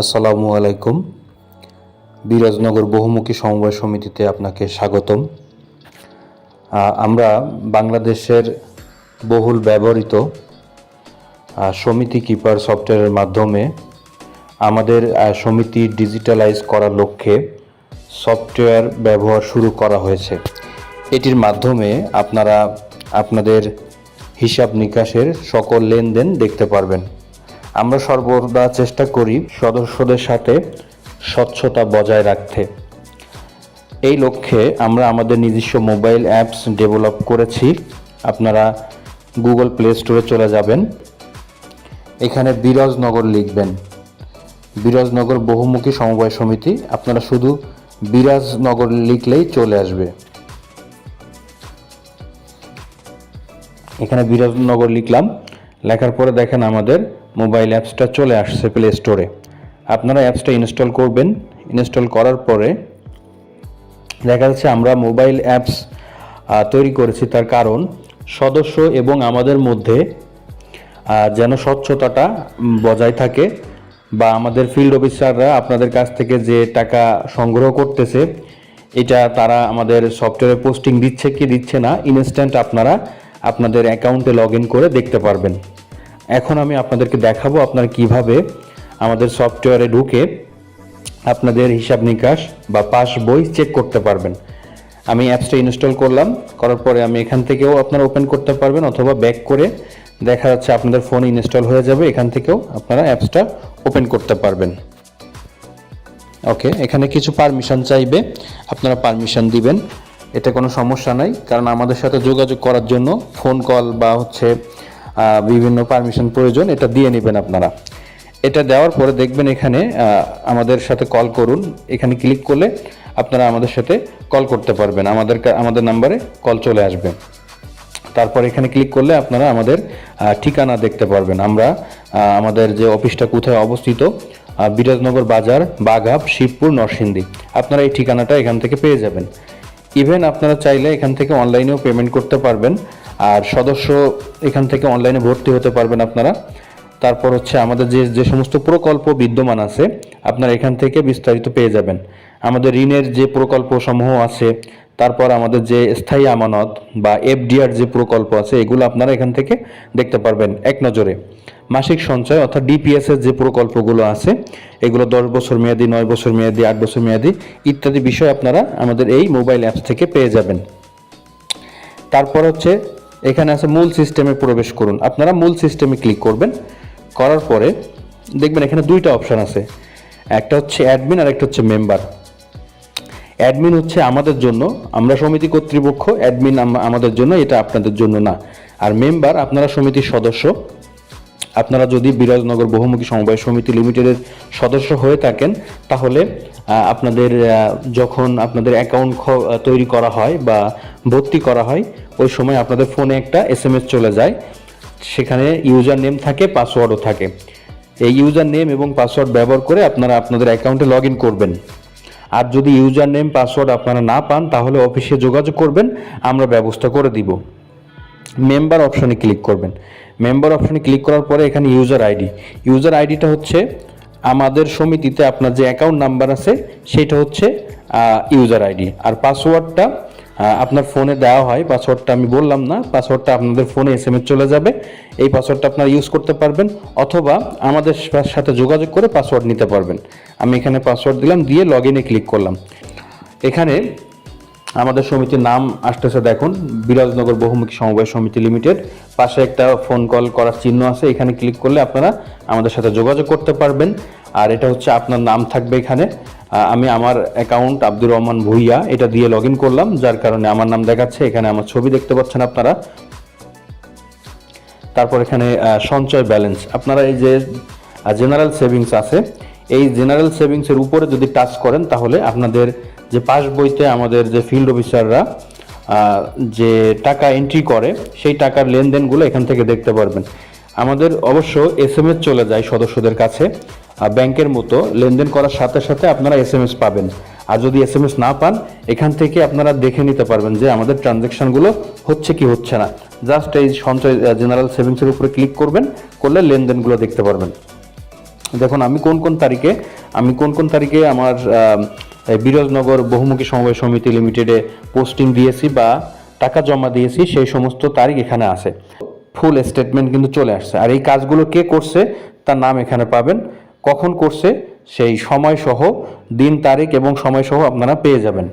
আসসালামু আলাইকুম। বিরাজনগর বহুমুখী সমবায় সমিতিতে আপনাকে স্বাগতম। আমরা বাংলাদেশের বহুল ব্যবহৃত সমিতি কিপার সফটওয়্যারের মাধ্যমে আমাদের সমিতি ডিজিটালাইজ করার লক্ষ্যে সফটওয়্যার ব্যবহার শুরু করা হয়েছে। এটির মাধ্যমে আপনারা আপনাদের হিসাব নিকাশের সকল লেনদেন দেখতে পারবেন। আমরা সর্বদা চেষ্টা করি সদস্যদের সাথে স্বচ্ছতা বজায় রাখতে। এই লক্ষ্যে আমরা আমাদের নিজস্ব মোবাইল অ্যাপস ডেভেলপ করেছি। আপনারা গুগল প্লে স্টোরে চলে যাবেন। এখানে বিরাজনগর লিখবেন। বিরাজনগর বহুমুখী সমবায় সমিতি। আপনারা শুধু বিরাজনগর লিখলেই চলে আসবে। এখানে বিরাজনগর লিখলাম। লেখার পরে দেখেন আমাদের মোবাইল অ্যাপসটা চলে আসছে প্লে স্টোরে আপনারা অ্যাপসটা ইনস্টল করবেন। ইনস্টল করার পরে দেখা যাচ্ছে আমরা মোবাইল অ্যাপস তৈরি করেছি তার কারণ সদস্য এবং আমাদের মধ্যে যেন স্বচ্ছতাটা বজায় থাকে বা আমাদের ফিল্ড অফিসাররা আপনাদের কাছ থেকে যে টাকা সংগ্রহ করতেছে, এটা তারা আমাদের সফটওয়্যারে পোস্টিং দিচ্ছে কি দিচ্ছে না ইনস্ট্যান্ট আপনারা আপনাদের অ্যাকাউন্টে লগ করে দেখতে পারবেন। এখন আমি আপনাদেরকে দেখাবো আপনারা কীভাবে আমাদের সফটওয়্যারে ঢুকে আপনাদের হিসাব নিকাশ বা পাস বই চেক করতে পারবেন। আমি অ্যাপসটা ইনস্টল করলাম, করার পরে আমি এখান থেকেও আপনারা ওপেন করতে পারবেন অথবা ব্যাক করে দেখা যাচ্ছে আপনাদের ফোনে ইনস্টল হয়ে যাবে, এখান থেকেও আপনারা অ্যাপসটা ওপেন করতে পারবেন। ওকে এখানে কিছু পারমিশন চাইবে, আপনারা পারমিশন দিবেন। এতে কোনো সমস্যা নাই, কারণ আমাদের সাথে যোগাযোগ করার জন্য ফোন কল বা হচ্ছে বিভিন্ন পারমিশন প্রয়োজন, এটা দিয়ে নেবেন আপনারা। এটা দেওয়ার পরে দেখবেন এখানে আমাদের সাথে কল করুন। এখানে ক্লিক করলে আপনারা আমাদের সাথে কল করতে পারবেন। আমাদের আমাদের নাম্বারে কল চলে আসবে। তারপর এখানে ক্লিক করলে আপনারা আমাদের ঠিকানা দেখতে পারবেন। আমরা আমাদের যে অফিসটা কোথায় অবস্থিত বিরাজনগর বাজার বাঘাপ শিবপুর, নরসিংদী। আপনারা এই ঠিকানাটা এখান থেকে পেয়ে যাবেন। ইভেন আপনারা চাইলে এখান থেকে অনলাইনেও পেমেন্ট করতে পারবেন। আর সদস্য এখান থেকে অনলাইনে ভর্তি হতে পারবেন আপনারা। তারপর হচ্ছে আমাদের যে যে সমস্ত প্রকল্প বিদ্যমান আছে, আপনারা এখান থেকে বিস্তারিত পেয়ে যাবেন। আমাদের ঋণের যে প্রকল্প সমূহ আছে, তারপর আমাদের যে স্থায়ী আমানত বা এফডিআর যে প্রকল্প আছে, এগুলো আপনারা এখান থেকে দেখতে পারবেন এক নজরে। মাসিক সঞ্চয় অর্থাৎ ডিপিএস এর যে প্রকল্পগুলো আছে, এগুলো দশ বছর মেয়াদি, নয় বছর মেয়াদি, আট বছর মেয়াদি ইত্যাদি বিষয় আপনারা আমাদের এই মোবাইল অ্যাপস থেকে পেয়ে যাবেন। তারপর হচ্ছে এখানে আছে মূল সিস্টেমে প্রবেশ করুন। আপনারা মূল সিস্টেমে ক্লিক করবেন। করার পরে দেখবেন এখানে দুইটা অপশন আছে। একটা হচ্ছে অ্যাডমিন আর একটা হচ্ছে মেম্বার অ্যাডমিন হচ্ছে আমাদের জন্য, আমরা সমিতি কর্তৃপক্ষ অ্যাডমিন আমাদের জন্য, এটা আপনাদের জন্য না। আর মেম্বার আপনারা সমিতির সদস্য। আপনারা যদি বিরাজনগর বহুমুখী সমবায় সমিতি লিমিটেডের সদস্য হয়ে থাকেন, তাহলে আপনাদের যখন আপনাদের অ্যাকাউন্ট তৈরি করা হয় বা ভর্তি করা হয়, ওই সময় আপনাদের ফোনে একটা এস চলে যায়। সেখানে ইউজার নেম থাকে পাসওয়ার্ডও থাকে। এই ইউজার নেম এবং পাসওয়ার্ড ব্যবহার করে আপনারা আপনাদের অ্যাকাউন্টে লগ করবেন। আর যদি ইউজার নেম পাসওয়ার্ড আপনারা না পান, তাহলে অফিসে যোগাযোগ করবেন, আমরা ব্যবস্থা করে দিব। মেম্বার অপশনে ক্লিক করবেন। মেম্বার অপশনে ক্লিক করার পরে এখানে ইউজার আইডি ইউজার আইডিটা হচ্ছে আমাদের সমিতিতে আপনার যে অ্যাকাউন্ট নাম্বার আছে, সেটা হচ্ছে ইউজার আইডি আর পাসওয়ার্ডটা আপনার ফোনে দেওয়া হয় পাসওয়ার্ডটা আমি বললাম না পাসওয়ার্ডটা আপনাদের ফোনে এস এম এস চলে যাবে, এই পাসওয়ার্ডটা আপনারা ইউজ করতে পারবেন, অথবা আমাদের সাথে যোগাযোগ করে পাসওয়ার্ড নিতে পারবেন। আমি এখানে পাসওয়ার্ড দিলাম, দিয়ে লগ ইনে ক্লিক করলাম। এখানে আমাদের সমিতির নাম আসতেছে দেখুন, বিরাজনগর বহুমুখী সমবায় সমিতি লিমিটেড। পাশে একটা ফোন কল করার চিহ্ন আছে, এখানে ক্লিক করলে আপনারা আমাদের সাথে যোগাযোগ করতে পারবেন। আর এটা হচ্ছে আপনার নাম থাকবে এখানে। আমি আমার অ্যাকাউন্ট আব্দুর রহমান ভুইয়া, এটা দিয়ে লগ করলাম, যার কারণে আমার নাম দেখাচ্ছে, এখানে আমার ছবি দেখতে পাচ্ছেন আপনারা। তারপর এখানে সঞ্চয় ব্যালেন্স। আপনারা এই যে জেনারেল সেভিংস আছে এই জেনারেল সেভিংসের উপরে যদি টাচ করেন, তাহলে আপনাদের যে পাস বইতে আমাদের যে ফিল্ড অফিসাররা যে টাকা এন্ট্রি করে, সেই টাকার লেনদেনগুলো এখান থেকে দেখতে পারবেন। আমাদের অবশ্য এস এম এস চলে যায় সদস্যদের কাছে ব্যাংকের মতো। লেনদেন করার সাথে সাথে আপনারা এস এম এস পাবেন। আর যদি এস এম এস না পান, এখান থেকে আপনারা দেখে নিতে পারবেন যে আমাদের ট্রানজ্যাকশনগুলো হচ্ছে কি হচ্ছে না। জাস্ট এই সঞ্চয় জেনারেল সেভিংসের উপরে ক্লিক করবেন, করলে লেনদেনগুলো দেখতে পারবেন। দেখুন, আমি কোন কোন তারিখে, আমি কোন কোন তারিখে আমার বিরাজনগর বহুমুখী সমবায় সমিতি লিমিটেডে পোস্টিং দিয়েছি বা টাকা জমা দিয়েছি, সেই সমস্ত তারিখ এখানে আছে। ফুল স্টেটমেন্ট কিন্তু চলে আসছে। আর এই কাজগুলো কে করছে, তার নাম এখানে পাবেন। কখন করছে, সেই সময় সহ দিন, তারিখ এবং সময় সহ আপনারা পেয়ে যাবেন।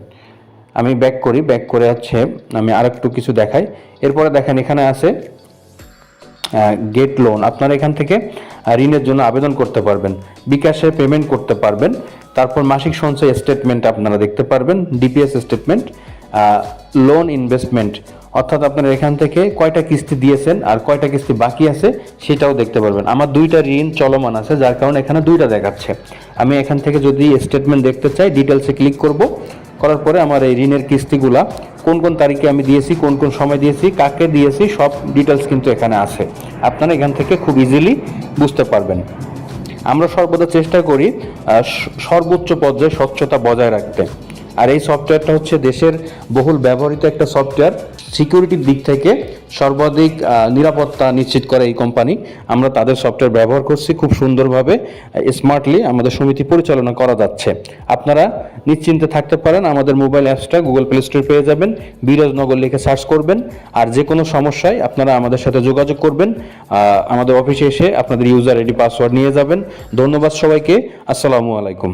আমি ব্যাক করি ব্যাক করে হচ্ছে, আমি আরেকটু কিছু দেখাই। এরপরে দেখেন, এখানে আছে গেট লোন আপনারা এখান থেকে ঋণের জন্য আবেদন করতে পারবেন। বিকাশে পেমেন্ট করতে পারবেন। তারপর মাসিক সঞ্চয় স্টেটমেন্ট আপনারা দেখতে পারবেন ডিপিএস স্টেটমেন্ট লোন ইনভেস্টমেন্ট অর্থাৎ আপনারা এখান থেকে কয়টা কিস্তি দিয়েছেন আর কয়টা কিস্তি বাকি আছে, সেটাও দেখতে পারবেন। আমার দুইটা ঋণ চলমান আছে, যার কারণে এখানে দুইটা দেখাচ্ছে। আমি এখান থেকে যদি স্টেটমেন্ট দেখতে চাই ডিটেলসে ক্লিক করব। করার পরে আমার এই ঋণের কিস্তিগুলা, কোন কোন তারিখে আমি দিয়েছি, কোন কোন সময় দিয়েছি, কাকে দিয়েছি, সব ডিটেলস কিন্তু এখানে আছে। আপনারা এখান থেকে খুব ইজিলি বুঝতে পারবেন। আমরা সর্বদা চেষ্টা করি সর্বোচ্চ পর্যায়ে স্বচ্ছতা বজায় রাখতে। আর এই সফটওয়্যারটা হচ্ছে দেশের বহুল ব্যবহৃত একটা সফটওয়্যার সিকিউরিটির দিক থেকে সর্বাধিক নিরাপত্তা নিশ্চিত করে এই কোম্পানি। আমরা তাদের সফটওয়্যার ব্যবহার করছি খুব সুন্দরভাবে স্মার্টলি আমাদের সমিতি পরিচালনা করা যাচ্ছে। আপনারা নিশ্চিন্তে থাকতে পারেন, আমাদের মোবাইল অ্যাপসটা গুগল প্লে স্টোরে পেয়ে যাবেন, বিরাজনগর লিখে সার্চ করবেন, আর যে কোনো সমস্যায় আপনারা আমাদের সাথে যোগাযোগ করবেন আমাদের অফিসে এসে আপনাদের ইউজার আইডি পাসওয়ার্ড নিয়ে যাবেন। ধন্যবাদ সবাইকে, আসসালামু আলাইকুম।